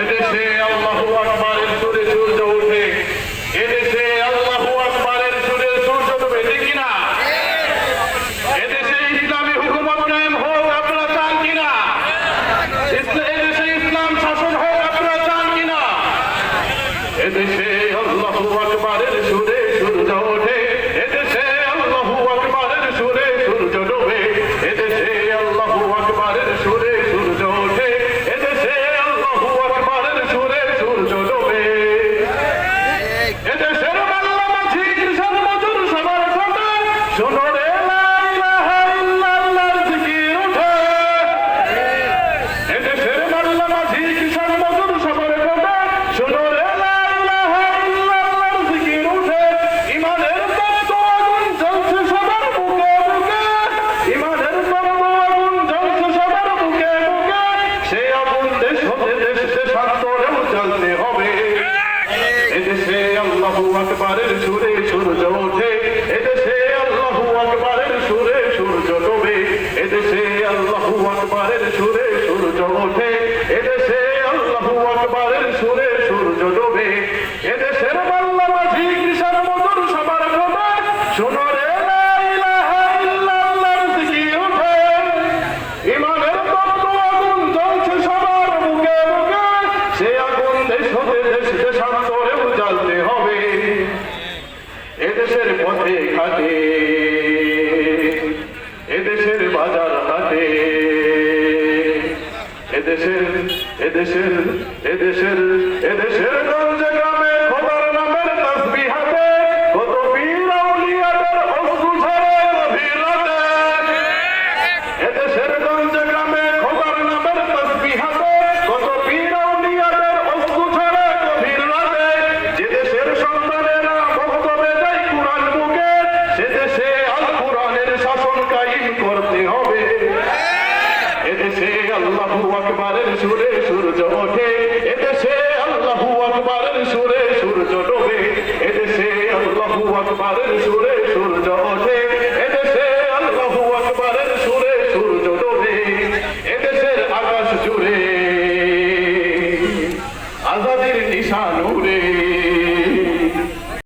এদেশে আল্লাহু আকবারের সুরে সূর্য ওঠে। এদেশে আল্লাহু আকবারের সুরে সূর্য ডুবে, ঠিক কিনা? এদেশে ইসলামী হুকুমত কায়েম হোক, আপনারা চান কিনা? এদেশে ইসলাম শাসন হোক, আপনারা চান কিনা? এদেশে আল্লাহু আকবারের সুরে দেশান্তরেও জ্বলতে হবে। এদেশে আল্লাহু আকবারের সুরে সূর্য ওঠে। আকবারের সুরে সূর্য ওঠে, এদেশে আল্লাহু আকবারের সুরে সূর্য ডোবে। এদেশের বাংলা মাঝি কৃষার মধুর সবার খবর শোনো রে দেশান্তরেও জ্বালতে হবে। এদেশের পথে ঘাটে এদেশের এদেশের এদেশের গঞ্জে গ্রামে খোদার নামের তসবি হাতে কত বীর গঞ্জে আকবারের সুরে সূর্য ওঠে। এদেশে আল্লাহু আকবারের সুরে সূর্য ডোবে এদেশের আকাশ জুড়ে। আজাদির নিশান উড়ে।